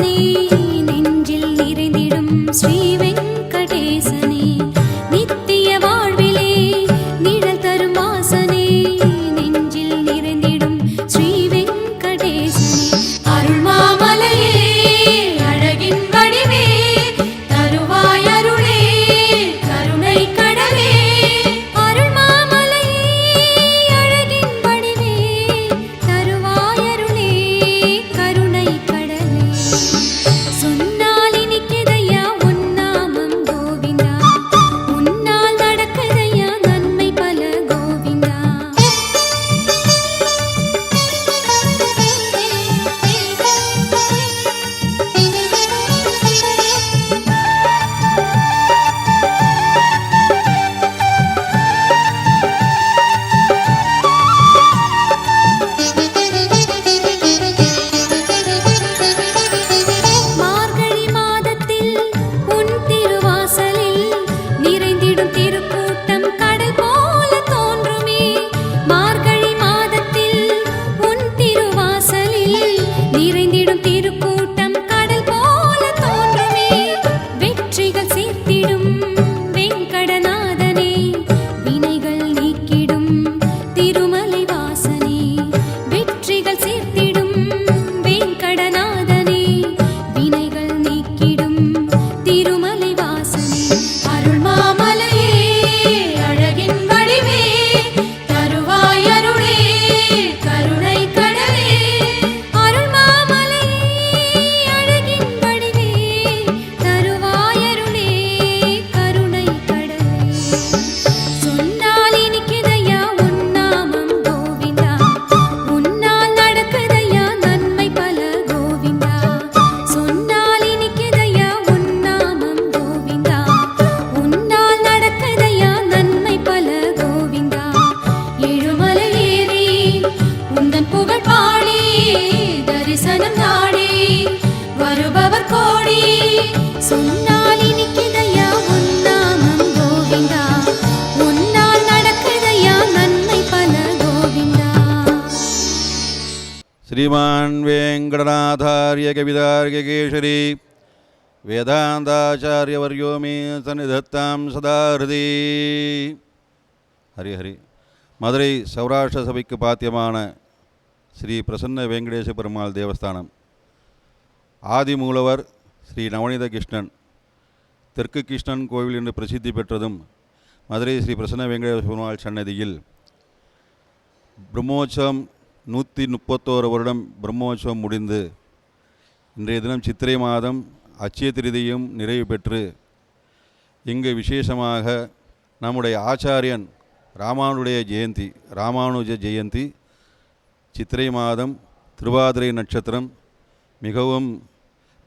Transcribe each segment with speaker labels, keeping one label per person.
Speaker 1: many
Speaker 2: श्रीमान् वेङ्कटनाथार्य कवितार्यकेशरी वेदान्ताचार्यवर्यो मे सन्निधत्तां सदा हृदि ஹரி ஹரி மதுரை சௌராஷ்டிர சபைக்கு பாத்தியமான ஸ்ரீ பிரசன்ன வெங்கடேச பெருமாள் தேவஸ்தானம் ஆதிமூலவர் ஸ்ரீ நவநீத கிருஷ்ணன் தெற்கு கிருஷ்ணன் கோவில் என்று பிரசித்தி பெற்றதும் மதுரை ஸ்ரீ பிரசன்ன வெங்கடேச பெருமாள் சன்னதியில் பிரம்மோற்சவம் நூற்றி முப்பத்தோரு வருடம் பிரம்மோற்சவம் முடிந்து இன்றைய தினம் சித்திரை மாதம் அச்சய திருதியும் நிறைவு பெற்று இங்கு விசேஷமாக நம்முடைய ஆச்சாரியன் ராமானுடைய ஜெயந்தி ராமானுஜ ஜெயந்தி சித்திரை மாதம் திருவாதிரை நட்சத்திரம் மிகவும்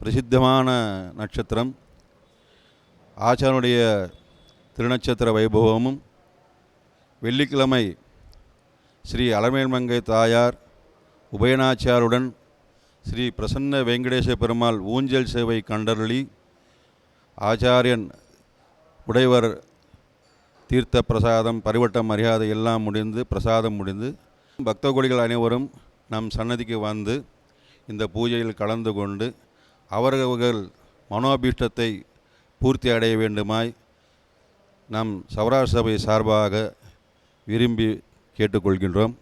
Speaker 2: பிரசித்தமான நட்சத்திரம். ஆச்சாரனுடைய திருநட்சத்திர வைபவமும் வெள்ளிக்கிழமை ஸ்ரீ அலமேல்மங்கை தாயார் உபயநாச்சியாருடன் ஸ்ரீ பிரசன்ன வெங்கடேச பெருமாள் ஊஞ்சல் சேவை கண்டருளி ஆச்சாரியன் உடையவர் தீர்த்த பிரசாதம் பரிவட்ட மரியாதை எல்லாம் முடிந்து பிரசாதம் முடிந்து பக்த கோடிகள் அனைவரும் நம் சன்னதிக்கு வந்து இந்த பூஜையில் கலந்து கொண்டு அவர்கள் மனோபீஷ்டத்தை பூர்த்தி அடைய வேண்டுமாய் நம் சௌராஷ்டிர சபை சார்பாக விரும்பி கேட்டுக்கொள்கின்றோம்.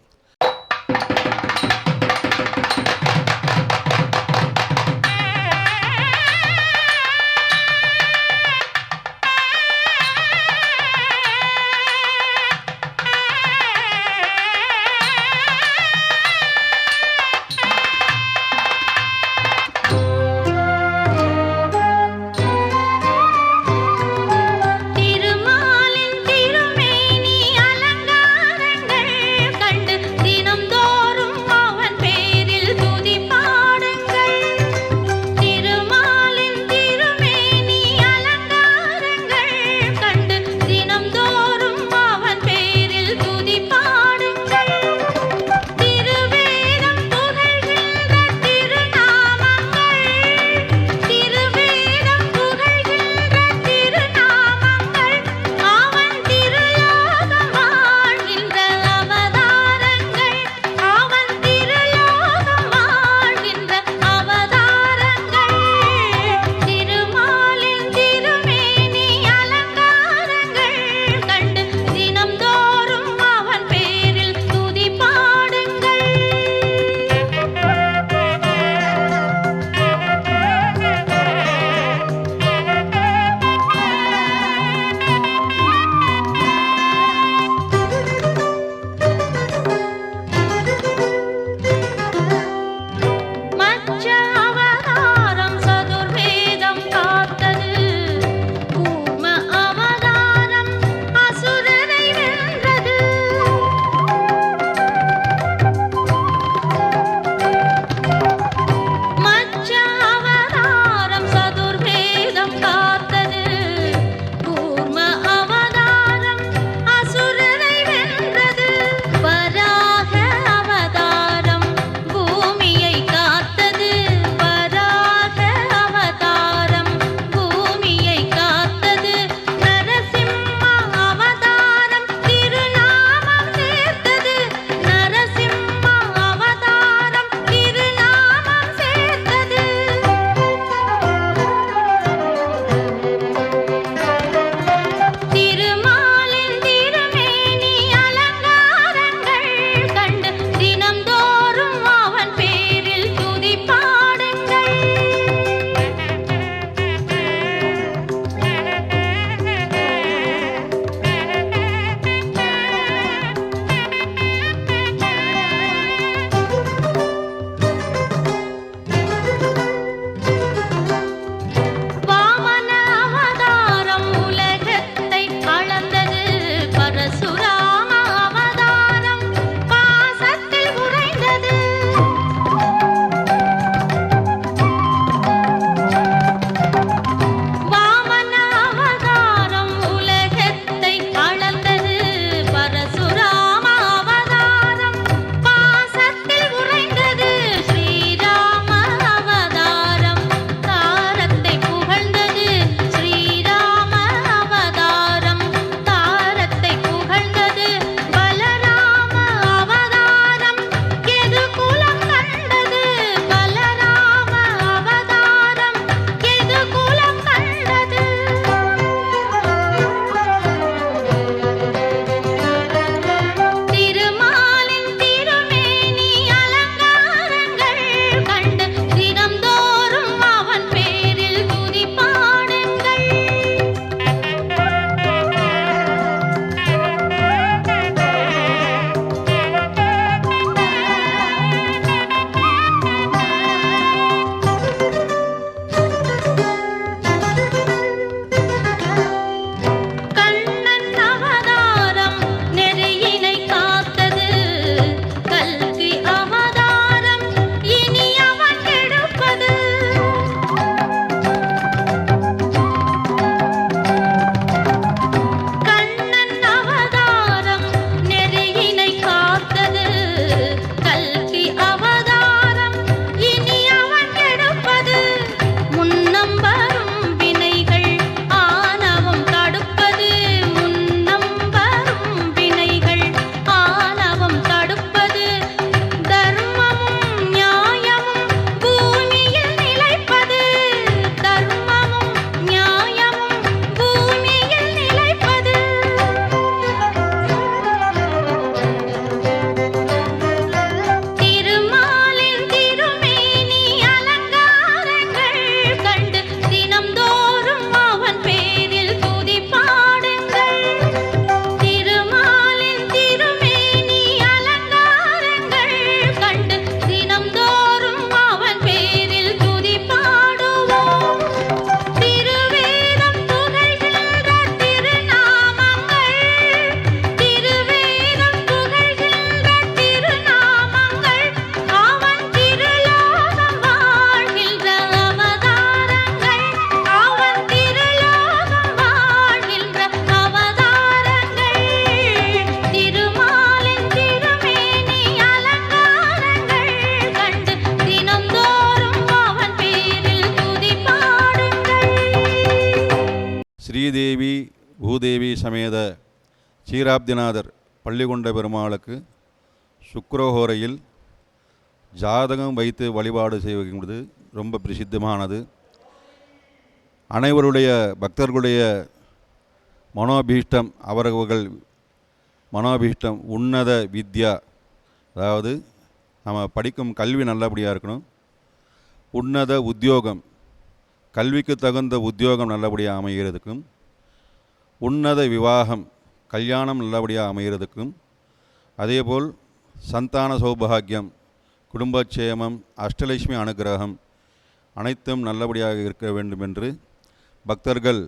Speaker 1: ஷீராப்திநாதர் பள்ளிகொண்ட பெருமாளுக்கு சுக்கரஹோரையில் ஜாதகம் வைத்து வழிபாடு செய்வது ரொம்ப பிரசித்தமானது. அனைவருடைய பக்தர்களுடைய மனோபீஷ்டம் அவர்கள் மனோபீஷ்டம் உன்னத வித்யா அதாவது நம்ம படிக்கும் கல்வி நல்லபடியாக இருக்கணும். உன்னத உத்தியோகம் கல்விக்கு தகுந்த உத்தியோகம் நல்லபடியாக அமைகிறதுக்கும் உன்னத விவாகம் கல்யாணம் நல்லபடியாக அமைகிறதுக்கும் அதேபோல் சந்தான சௌபாகியம் குடும்பக்ஷேமம் அஷ்டலட்சுமி அனுகிரகம் அனைத்தும் நல்லபடியாக இருக்க வேண்டும் என்று பக்தர்கள்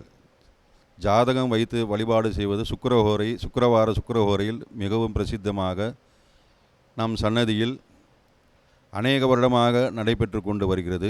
Speaker 1: ஜாதகம் வைத்து வழிபாடு செய்வது சுக்கரஹோரை சுக்கரவார சுக்கரஹோரையில் மிகவும் பிரசித்தமாக நம் சன்னதியில் அநேக வருடமாக நடைபெற்று கொண்டு வருகிறது.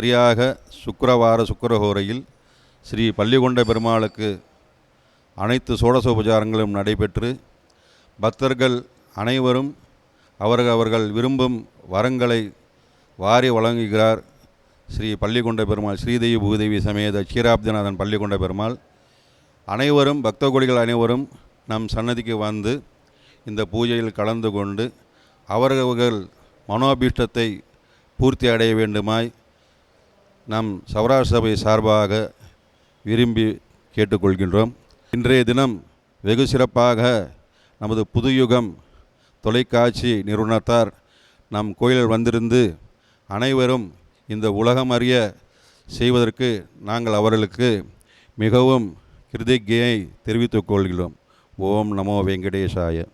Speaker 2: சரியாக சுக்கரவார சுக்கரஹோரையில் ஸ்ரீ பள்ளிகொண்ட பெருமாளுக்கு அனைத்து சோடசோபச்சாரங்களும் நடைபெற்று பக்தர்கள் அனைவரும் அவர்கள் அவர்கள் விரும்பும் வரங்களை வாரி வழங்குகிறார். ஸ்ரீ பள்ளிகொண்ட பெருமாள் ஸ்ரீதேவி பூதேவி சமேத க்ஷீராப்திநாதன் பள்ளிகொண்ட பெருமாள். அனைவரும் பக்த கொடிகள் அனைவரும் நம் சன்னதிக்கு வந்து இந்த பூஜையில் கலந்து கொண்டு அவரவர்கள் மனோபீஷ்டத்தை பூர்த்தி அடைய வேண்டுமாய் நாம் சௌராஷ்டிர சபை சார்பாக விரும்பி கேட்டுக்கொள்கின்றோம். இன்றைய தினம் வெகு சிறப்பாக நமது புதுயுகம் தொலைக்காட்சி நிறுவனத்தார் நம் கோயிலில் வந்திருந்து அனைவரும் இந்த உலகம் அறிய செய்வதற்கு நாங்கள் அவர்களுக்கு மிகவும் கிருதிகையை தெரிவித்துக் கொள்கிறோம். ஓம் நமோ வெங்கடேஷாய.